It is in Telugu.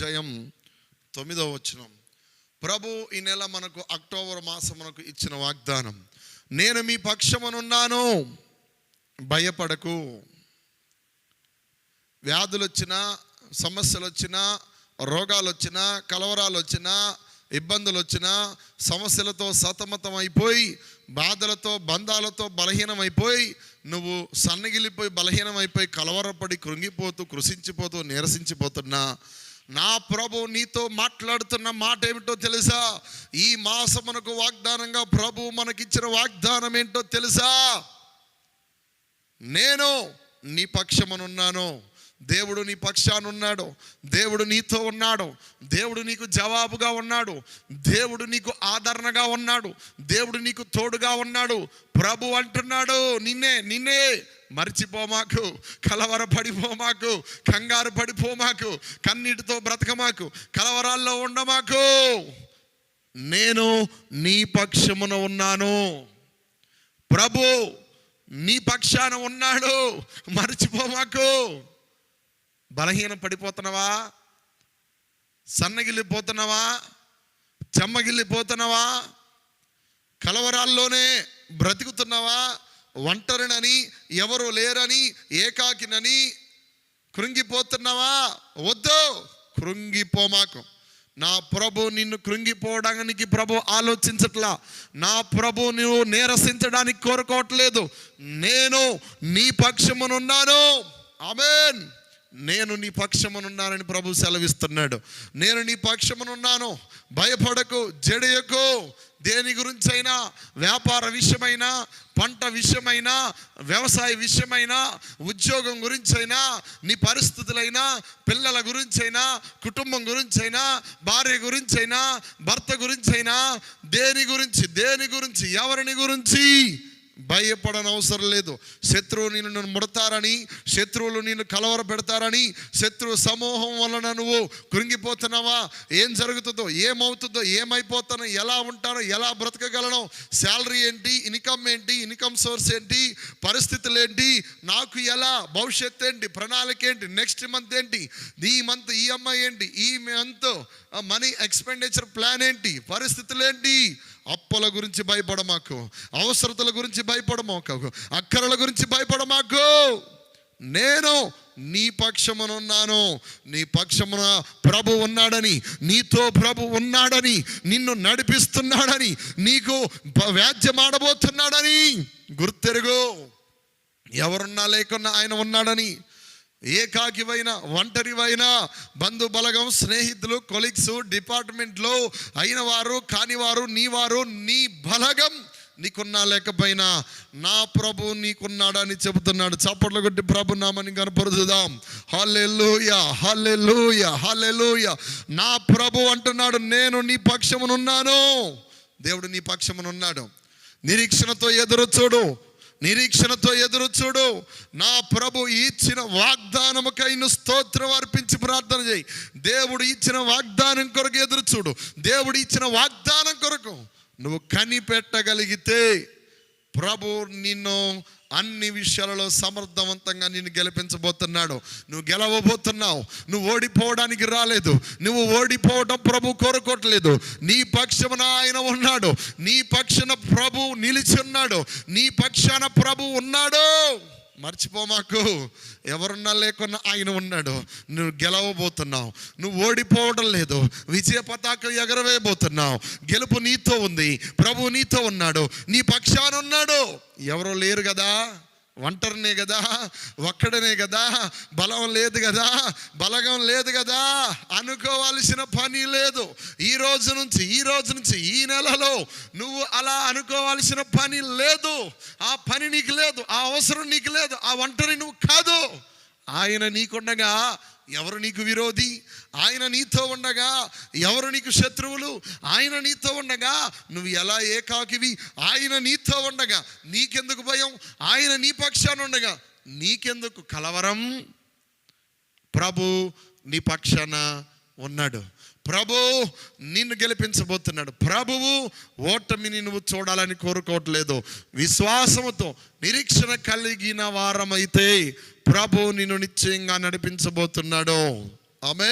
అధ్యాయం తొమ్మిదవ వచనం. ప్రభు ఈ నెల మనకు అక్టోబర్ మాసం మనకు ఇచ్చిన వాగ్దానం. నేను మీ పక్షమునున్నాను. భయపడకు. వ్యాధులు వచ్చినా సమస్యలు వచ్చినా రోగాలు వచ్చినా కలవరాలు వచ్చినా ఇబ్బందులు వచ్చినా సమస్యలతో సతమతం అయిపోయి బాధలతో బంధాలతో బలహీనమైపోయి నువ్వు సన్నగిలిపోయి బలహీనమైపోయి కలవరపడి కృంగిపోతూ కృషించిపోతూ నీరసించిపోతున్నా నా ప్రభు నీతో మాట్లాడుతున్న మాట ఏమిటో తెలుసా? ఈ మాసమునకు వాగ్దానంగా ప్రభు మనకిచ్చిన వాగ్దానం ఏంటో తెలుసా? నేను నీ పక్షమునున్నాను. దేవుడు నీ పక్షానున్నాడు దేవుడు నీతో ఉన్నాడు. దేవుడు నీకు జవాబుగా ఉన్నాడు. దేవుడు నీకు ఆదరణగా ఉన్నాడు. దేవుడు నీకు తోడుగా ఉన్నాడు. ప్రభు అంటున్నాడు నిన్నే నిన్నే మర్చిపోమాకు కలవర పడిపోమాకు కంగారు పడిపోమాకు కన్నీటితో బ్రతకమాకు కలవరాల్లో ఉండమాకు నేను నీ పక్షమున ఉన్నాను. ప్రభు నీ పక్షాన ఉన్నాడు. మర్చిపోమాకు బలహీన పడిపోతున్నావా? సన్నగిల్లిపోతున్నావా? చెమ్మగిల్లిపోతున్నావా? కలవరాల్లోనే బ్రతుకుతున్నావా? ఒంటరినని ఎవరు లేరని ఏకాకినని కృంగిపోతున్నావా? వద్దు కృంగిపోమాకు నా ప్రభు నిన్ను కృంగిపోవడానికి ప్రభు ఆలోచించట్లా. నా ప్రభు నువ్వు నీరసించడానికి కోరుకోవట్లేదు. నేను నీ పక్షమునున్నాను. ఆమెన్. నేను నీ పక్షమునున్నానని ప్రభు సెలవిస్తున్నాడు. నేను నీ పక్షమునున్నాను. భయపడకు జడయకు. దేని గురించైనా వ్యాపార విషయమైనా పంట విషయమైనా వ్యవసాయ విషయమైనా ఉద్యోగం గురించైనా నీ పరిస్థితులైనా పిల్లల గురించైనా కుటుంబం గురించైనా భార్య గురించైనా భర్త గురించైనా దేని గురించి దేని గురించి ఎవరిని గురించి? భయపడనవసరం లేదు. శత్రువు నిన్ను ముడతారని శత్రువులు నిన్ను కలవర పెడతారని శత్రువు సమూహం వలన నువ్వు కృంగిపోతున్నావా? ఏం జరుగుతుందో ఏమవుతుందో ఏమైపోతానో ఎలా ఉంటానో ఎలా బ్రతకగలను శాలరీ ఏంటి ఇన్కమ్ ఏంటి ఇన్కమ్ సోర్స్ ఏంటి పరిస్థితులు ఏంటి నాకు ఎలా భవిష్యత్ ఏంటి ప్రణాళిక ఏంటి నెక్స్ట్ మంత్ ఏంటి ఈ మంత్ ఈఎంఐ ఏంటి ఈ మంత్ మనీ ఎక్స్పెండిచర్ ప్లాన్ ఏంటి పరిస్థితులు ఏంటి? అప్పుల గురించి భయపడమాకు అవసరతల గురించి భయ భయపడమాకు అక్కరల గురించి భయపడమాకు నేను నీ పక్షమునున్నాను. నీ పక్షమున ప్రభు ఉన్నాడని నీతో ప్రభు ఉన్నాడని నిన్ను నడిపిస్తున్నాడని నీకు బ- వ్యాజ్యమాడబోతున్నాడని గుర్తెరుగు. ఎవరున్నా లేకున్నా ఆయన ఉన్నాడని. ఏకాకివైన ఒంటరివైనా బంధు బలగం స్నేహితులు కొలీగ్స్ డిపార్ట్మెంట్లో అయిన వారు కానివారు నీవారు నీ బలగం నీకున్నా లేకపోయినా నా ప్రభు నీకున్నాడని చెబుతున్నాడు. చప్పట్లు కొట్టి ప్రభు నామని కనపరుచుదాం. హల్లెలూయ హల్లెలూయ హల్లెలూయ. నా ప్రభు అంటున్నాడు నేను నీ పక్షమునున్నాను. దేవుడు నీ పక్షమునున్నాడు. నిరీక్షణతో ఎదురు చూడు. నిరీక్షణతో ఎదురు చూడు. నా ప్రభు ఇచ్చిన వాగ్దానముకై నువ్వు స్తోత్రం అర్పించి ప్రార్థన చేయి. దేవుడు ఇచ్చిన వాగ్దానం కొరకు ఎదురు చూడు. దేవుడు ఇచ్చిన వాగ్దానం కొరకు నువ్వు కనిపెట్టగలిగితే ప్రభు నిన్ను అన్ని విషయాలలో సమర్థవంతంగా నిన్ను గెలిపించబోతున్నాడు. నువ్వు గెలవబోతున్నావు. నువ్వు ఓడిపోవడానికి రాలేదు. నువ్వు ఓడిపోవడం ప్రభు కోరుకోవట్లేదు. నీ పక్షమున ఆయన ఉన్నాడు. నీ పక్షన ప్రభు నిలిచి ఉన్నాడు. నీ పక్షాన ప్రభు ఉన్నాడు. మర్చిపోమాకు ఎవరున్నా లేకున్నా ఆయన ఉన్నాడు. నువ్వు గెలవబోతున్నావు. నువ్వు ఓడిపోవడం లేదు. విజయ పతాకం ఎగరవేయబోతున్నావు. గెలుపు నీతో ఉంది. ప్రభు నీతో ఉన్నాడు. నీ పక్షాన ఉన్నాడు. ఎవరో లేరు కదా. ఒంటరినే కదా ఒక్కడనే కదా బలం లేదు కదా బలగం లేదు కదా అనుకోవాల్సిన పని లేదు. ఈ రోజు నుంచి ఈ రోజు నుంచి ఈ నెలలో నువ్వు అలా అనుకోవాల్సిన పని లేదు. ఆ పని నీకు లేదు ఆ అవసరం నీకు లేదు ఆ ఒంటరి నువ్వు కాదు. ఆయన నీకుండగా ఎవరు నీకు విరోధి? ఆయన నీతో ఉండగా ఎవరు నీకు శత్రువులు? ఆయన నీతో ఉండగా నువ్వు ఎలా ఏకాకివి? ఆయన నీతో ఉండగా నీకెందుకు భయం? ఆయన నీ పక్షాన ఉండగా నీకెందుకు కలవరం? ప్రభు నీ పక్షాన ఉన్నాడు. ప్రభు నిన్ను గెలిపించబోతున్నాడు. ప్రభువు ఓటమిని నువ్వు చూడాలని కోరుకోవట్లేదు. విశ్వాసముతో నిరీక్షణ కలిగిన వారమైతే ప్రభు నిన్ను నిశ్చయంగా నడిపించబోతున్నాడు. ఆమె